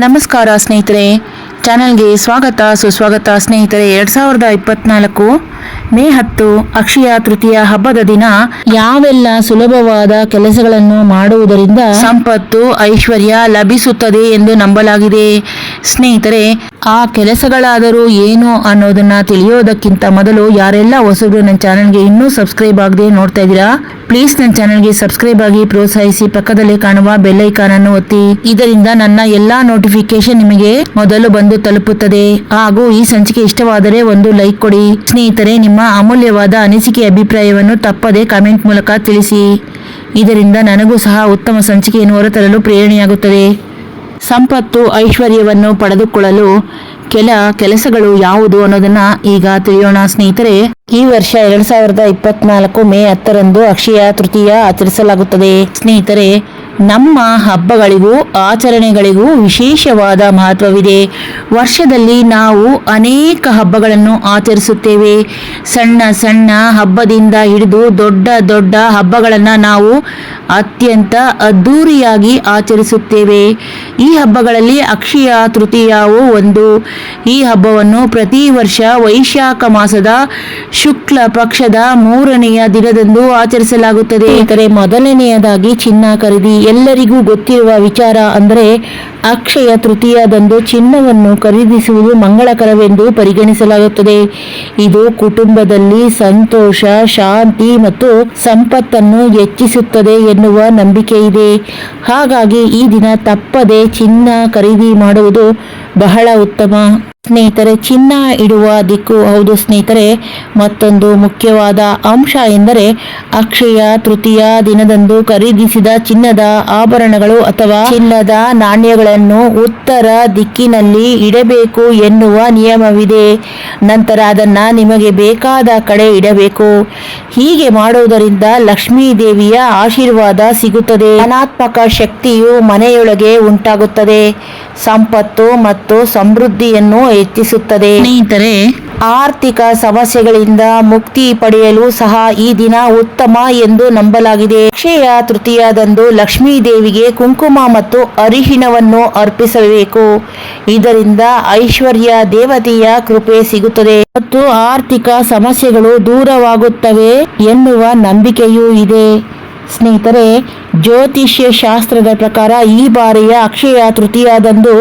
ನಮಸ್ಕಾರ ಸ್ನೇಹಿತರೆ. ಚಾನಲ್ಗೆ ಸ್ವಾಗತ, ಸುಸ್ವಾಗತ ಸ್ನೇಹಿತರೆ. ಎರಡ್ ಸಾವಿರದ ಇಪ್ಪತ್ನಾಲ್ಕು ಮೇ ಹತ್ತು ಅಕ್ಷಯ ತೃತೀಯ ಹಬ್ಬದ ದಿನ ಯಾವೆಲ್ಲ ಸುಲಭವಾದ ಕೆಲಸಗಳನ್ನು ಮಾಡುವುದರಿಂದ ಸಂಪತ್ತು, ಐಶ್ವರ್ಯ ಲಭಿಸುತ್ತದೆ ಎಂದು ನಂಬಲಾಗಿದೆ. ಸ್ನೇಹಿತರೆ, ಆ ಕೆಲಸಗಳಾದರೂ ಏನು ಅನ್ನೋದನ್ನ ತಿಳಿಯೋದಕ್ಕಿಂತ ಮೊದಲು ಯಾರೆಲ್ಲ ಹೊಸಬ್ರು ನನ್ನ ಚಾನಲ್ಗೆ ಇನ್ನೂ ಸಬ್ಸ್ಕ್ರೈಬ್ ಆಗದೆ ನೋಡ್ತಾ ಇದ್ದೀರಾ, ಪ್ಲೀಸ್ ನನ್ನ ಚಾನಲ್ಗೆ ಸಬ್ಸ್ಕ್ರೈಬ್ ಆಗಿ ಪ್ರೋತ್ಸಾಹಿಸಿ ಪಕ್ಕದಲ್ಲಿ ಕಾಣುವ ಬೆಲ್ ಐಕಾನ್ ಅನ್ನು ಒತ್ತಿ. ಇದರಿಂದ ನನ್ನ ಎಲ್ಲಾ ನೋಟಿಫಿಕೇಶನ್ ನಿಮಗೆ ಮೊದಲು ಬಂದು ತಲುಪುತ್ತದೆ. ಹಾಗೂ ಈ ಸಂಚಿಕೆ ಇಷ್ಟವಾದರೆ ಒಂದು ಲೈಕ್ ಕೊಡಿ. ಸ್ನೇಹಿತರೆ, ನಿಮ್ಮ ಅಮೂಲ್ಯವಾದ ಅನಿಸಿಕೆ ಅಭಿಪ್ರಾಯವನ್ನು ತಪ್ಪದೆ ಕಾಮೆಂಟ್ ಮೂಲಕ ತಿಳಿಸಿ. ಇದರಿಂದ ನನಗೂ ಸಹ ಉತ್ತಮ ಸಂಚಿಕೆಯನ್ನು ಹೊರತರಲು ಪ್ರೇರಣೆಯಾಗುತ್ತದೆ. ಸಂಪತ್ತು ಐಶ್ವರ್ಯವನ್ನು ಪಡೆದುಕೊಳ್ಳಲು ಕೆಲ ಕೆಲಸಗಳು ಯಾವುದು ಅನ್ನೋದನ್ನ ಈಗ ತಿಳಿಯೋಣ ಸ್ನೇಹಿತರೆ. ಈ ವರ್ಷ ಎರಡ್ ಸಾವಿರದ ಇಪ್ಪತ್ನಾಲ್ಕು ಮೇ ಹತ್ತರಂದು ಅಕ್ಷಯ ತೃತೀಯ ಆಚರಿಸಲಾಗುತ್ತದೆ. ಸ್ನೇಹಿತರೆ ನಮ್ಮ ಹಬ್ಬಗಳಿಗೂ, ಆಚರಣೆಗಳಿಗೂ ವಿಶೇಷವಾದ ಮಹತ್ವವಿದೆ. ವರ್ಷದಲ್ಲಿ ನಾವು ಅನೇಕ ಹಬ್ಬಗಳನ್ನು ಆಚರಿಸುತ್ತೇವೆ. ಸಣ್ಣ ಸಣ್ಣ ಹಬ್ಬದಿಂದ ಹಿಡಿದು ದೊಡ್ಡ ದೊಡ್ಡ ಹಬ್ಬಗಳನ್ನು ನಾವು ಅತ್ಯಂತ ಅದ್ಧೂರಿಯಾಗಿ ಆಚರಿಸುತ್ತೇವೆ. ಈ ಹಬ್ಬಗಳಲ್ಲಿ ಅಕ್ಷಯ ತೃತೀಯವು ಒಂದು. ಈ ಹಬ್ಬವನ್ನು ಪ್ರತಿ ವರ್ಷ ವೈಶಾಖ ಮಾಸದ ಶುಕ್ಲ ಪಕ್ಷದ ಮೂರನೆಯ ದಿನದಂದು ಆಚರಿಸಲಾಗುತ್ತದೆ. ಮೊದಲನೆಯದಾಗಿ ಚಿನ್ನ ಖರೀದಿ ಎಲ್ಲರಿಗೂ ಗೊತ್ತಿರುವ ವಿಚಾರ ಅಂದರೆ ಅಕ್ಷಯ ತೃತೀಯದಂದು ಚಿನ್ನವನ್ನು ಖರೀದಿಸುವುದು ಮಂಗಳಕರವೆಂದು ಪರಿಗಣಿಸಲಾಗುತ್ತದೆ. ಇದು ಕುಟುಂಬದಲ್ಲಿ ಸಂತೋಷ, ಶಾಂತಿ ಮತ್ತು ಸಂಪತ್ತನ್ನು ಹೆಚ್ಚಿಸುತ್ತದೆ ಎನ್ನುವ ನಂಬಿಕೆ ಇದೆ ಹಾಗಾಗಿ ಈ ದಿನ ತಪ್ಪದೆ ಚಿನ್ನ ಖರೀದಿ ಮಾಡುವುದು ಬಹಳ ಉತ್ತಮ. ಸ್ನೇಹಿತರೆ, ಚಿನ್ನ ಇಡುವ ದಿಕ್ಕು ಹೌದು ಸ್ನೇಹಿತರೆ. ಮತ್ತೊಂದು ಮುಖ್ಯವಾದ ಅಂಶ ಎಂದರೆ, ಅಕ್ಷಯ ತೃತೀಯ ದಿನದಂದು ಖರೀದಿಸಿದ ಚಿನ್ನದ ಆಭರಣಗಳು ಅಥವಾ ಚಿನ್ನದ ನಾಣ್ಯಗಳನ್ನು ಉತ್ತರ ದಿಕ್ಕಿನಲ್ಲಿ ಇಡಬೇಕು ಎನ್ನುವ ನಿಯಮವಿದೆ. ನಂತರ ಅದನ್ನು ನಿಮಗೆ ಬೇಕಾದ ಕಡೆ ಇಡಬೇಕು. ಹೀಗೆ ಮಾಡುವುದರಿಂದ ಲಕ್ಷ್ಮೀ ದೇವಿಯ ಆಶೀರ್ವಾದ ಸಿಗುತ್ತದೆ. ಧನಾತ್ಮಕ ಶಕ್ತಿಯು ಮನೆಯೊಳಗೆ ಉಂಟಾಗುತ್ತದೆ. ಸಂಪತ್ತು ಮತ್ತು ಸಮೃದ್ಧಿಯನ್ನು ಹೆಚ್ಚಿಸುತ್ತದೆ. ಸ್ನೇಹಿತರೆ ಆರ್ಥಿಕ ಸಮಸ್ಯೆಗಳಿಂದ ಮುಕ್ತಿ ಪಡೆಯಲು ಸಹ ಈ ದಿನ ಉತ್ತಮ ಎಂದು ನಂಬಲಾಗಿದೆ. ಅಕ್ಷಯ ತೃತೀಯದಂದು ಲಕ್ಷ್ಮೀ ದೇವಿಗೆ ಕುಂಕುಮ ಮತ್ತು ಅರಿಹಿಣವನ್ನು ಅರ್ಪಿಸಬೇಕು. ಇದರಿಂದ ಐಶ್ವರ್ಯ ದೇವತೆಯ ಕೃಪೆ ಸಿಗುತ್ತದೆ. ಮತ್ತು ಆರ್ಥಿಕ ಸಮಸ್ಯೆಗಳು ದೂರವಾಗುತ್ತವೆ ಎನ್ನುವ ನಂಬಿಕೆಯೂ ಇದೆ. ಸ್ನೇಹಿತರೆ ಜ್ಯೋತಿಷ್ಯ ಶಾಸ್ತ್ರದ ಪ್ರಕಾರ ಈ ಬಾರಿಯ ಅಕ್ಷಯ ತೃತೀಯದಂದು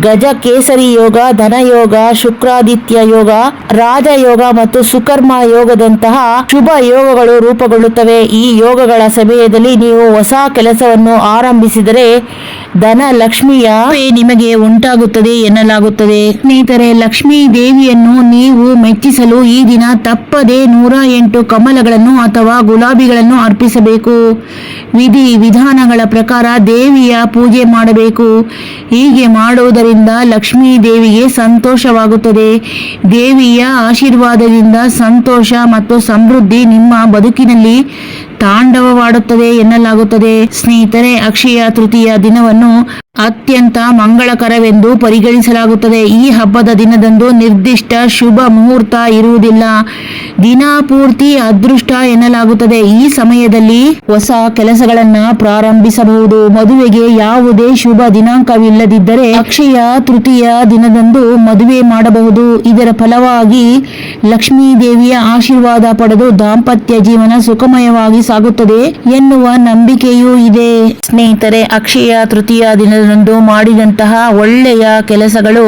ಗಜ ಕೇಸರಿ ಯೋಗ, ಧನಯೋಗ, ಶುಕ್ರಾದಿತ್ಯ ಯೋಗ, ರಾಜಯೋಗ ಮತ್ತು ಸುಕರ್ಮ ಯೋಗದಂತಹ ಶುಭ ಯೋಗಗಳು ರೂಪುಗೊಳ್ಳುತ್ತವೆ. ಈ ಯೋಗಗಳ ಸಮಯದಲ್ಲಿ ನೀವು ಹೊಸ ಕೆಲಸವನ್ನು ಆರಂಭಿಸಿದರೆ ಧನ ಲಕ್ಷ್ಮಿಯ ನಿಮಗೆ ಉಂಟಾಗುತ್ತದೆ ಎನ್ನಲಾಗುತ್ತದೆ. ಸ್ನೇಹಿತರೆ, ಲಕ್ಷ್ಮೀ ದೇವಿಯನ್ನು ನೀವು ಮೆಚ್ಚಿಸಲು ಈ ದಿನ ತಪ್ಪದೆ ನೂರ ಎಂಟು ಕಮಲಗಳನ್ನು ಅಥವಾ ಗುಲಾಬಿಗಳನ್ನು ಅರ್ಪಿಸಬೇಕು. ವಿಧಿ ವಿಧಾನಗಳ ಪ್ರಕಾರ ದೇವಿಯ ಪೂಜೆ ಮಾಡಬೇಕು. ಹೀಗೆ ಮಾಡುವುದರಿಂದ ಲಕ್ಷ್ಮೀ ದೇವಿಗೆ ಸಂತೋಷವಾಗುತ್ತದೆ. ದೇವಿಯ ಆಶೀರ್ವಾದದಿಂದ ಸಂತೋಷ ಮತ್ತು ಸಮೃದ್ಧಿ ನಿಮ್ಮ ಬದುಕಿನಲ್ಲಿ ತಾಂಡವವಾಡುತ್ತದೆ ಎನ್ನಲಾಗುತ್ತದೆ. ಸ್ನೇಹಿತರೆ, ಅಕ್ಷಯ ತೃತೀಯ ದಿನವನ್ನು ಅತ್ಯಂತ ಮಂಗಳಕರವೆಂದು ಪರಿಗಣಿಸಲಾಗುತ್ತದೆ. ಈ ಹಬ್ಬದ ದಿನದಂದು ನಿರ್ದಿಷ್ಟ ಶುಭ ಮುಹೂರ್ತ ಇರುವುದಿಲ್ಲ. ದಿನ ಪೂರ್ತಿ ಅದೃಷ್ಟ ಎನ್ನಲಾಗುತ್ತದೆ. ಈ ಸಮಯದಲ್ಲಿ ಹೊಸ ಕೆಲಸಗಳನ್ನ ಪ್ರಾರಂಭಿಸಬಹುದು. ಮದುವೆಗೆ ಯಾವುದೇ ಶುಭ ದಿನಾಂಕವಿಲ್ಲದಿದ್ದರೆ ಅಕ್ಷಯ ತೃತೀಯ ದಿನದಂದು ಮದುವೆ ಮಾಡಬಹುದು. ಇದರ ಫಲವಾಗಿ ಲಕ್ಷ್ಮೀ ದೇವಿಯ ಆಶೀರ್ವಾದ ಪಡೆದು ದಾಂಪತ್ಯ ಜೀವನ ಸುಖಮಯವಾಗಿ ಸಾಗುತ್ತದೆ ಎನ್ನುವ ನಂಬಿಕೆಯೂ ಇದೆ. ಸ್ನೇಹಿತರೆ, ಅಕ್ಷಯ ತೃತೀಯ ದಿನದಂದು ಮಾಡಿದಂತಹ ಒಳ್ಳೆಯ ಕೆಲಸಗಳು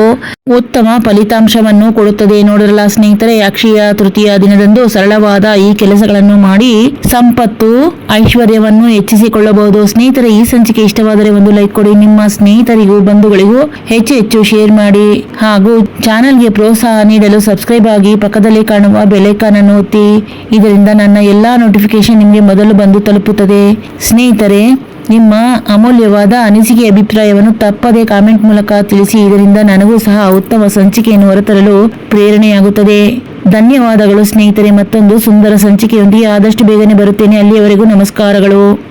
ಉತ್ತಮ ಫಲಿತಾಂಶವನ್ನು ಕೊಡುತ್ತದೆ ನೋಡಿರಲ್ಲ ಸ್ನೇಹಿತರೆ. ಅಕ್ಷಯ ತೃತೀಯ ದಿನದಂದು ಸರಳವಾದ ಈ ಕೆಲಸಗಳನ್ನು ಮಾಡಿ ಸಂಪತ್ತು, ಐಶ್ವರ್ಯವನ್ನು ಹೆಚ್ಚಿಸಿಕೊಳ್ಳಬಹುದು. ಸ್ನೇಹಿತರೆ, ಈ ಸಂಚಿಕೆ ಇಷ್ಟವಾದರೆ ಒಂದು ಲೈಕ್ ಕೊಡಿ. ನಿಮ್ಮ ಸ್ನೇಹಿತರಿಗೂ, ಬಂಧುಗಳಿಗೂ ಹೆಚ್ಚು ಹೆಚ್ಚು ಶೇರ್ ಮಾಡಿ ಹಾಗೂ ಚಾನೆಲ್ಗೆ ಪ್ರೋತ್ಸಾಹ ನೀಡಲು ಸಬ್ಸ್ಕ್ರೈಬ್ ಆಗಿ ಪಕ್ಕದಲ್ಲಿ ಕಾಣುವ ಬೆಲೆ ಒತ್ತಿ. ಇದರಿಂದ ನನ್ನ ಎಲ್ಲಾ ನೋಟಿಫಿಕೇಶನ್ ನಿಮಗೆ ಮೊದಲು ಬಂದು ತಲುಪುತ್ತದೆ. ಸ್ನೇಹಿತರೆ, ನಿಮ್ಮ ಅಮೂಲ್ಯವಾದ ಅನಿಸಿಕೆ ಅಭಿಪ್ರಾಯವನ್ನು ತಪ್ಪದೇ ಕಾಮೆಂಟ್ ಮೂಲಕ ತಿಳಿಸಿ, ಇದರಿಂದ ನನಗೂ ಸಹ ಉತ್ತಮ ಸಂಚಿಕೆಯನ್ನು ಹೊರತರಲು ಪ್ರೇರಣೆಯಾಗುತ್ತದೆ. ಧನ್ಯವಾದಗಳು ಸ್ನೇಹಿತರೆ, ಮತ್ತೊಂದು ಸುಂದರ ಸಂಚಿಕೆಯೊಂದಿಗೆ ಆದಷ್ಟು ಬೇಗನೆ ಬರುತ್ತೇನೆ. ಅಲ್ಲಿಯವರೆಗೂ ನಮಸ್ಕಾರಗಳು.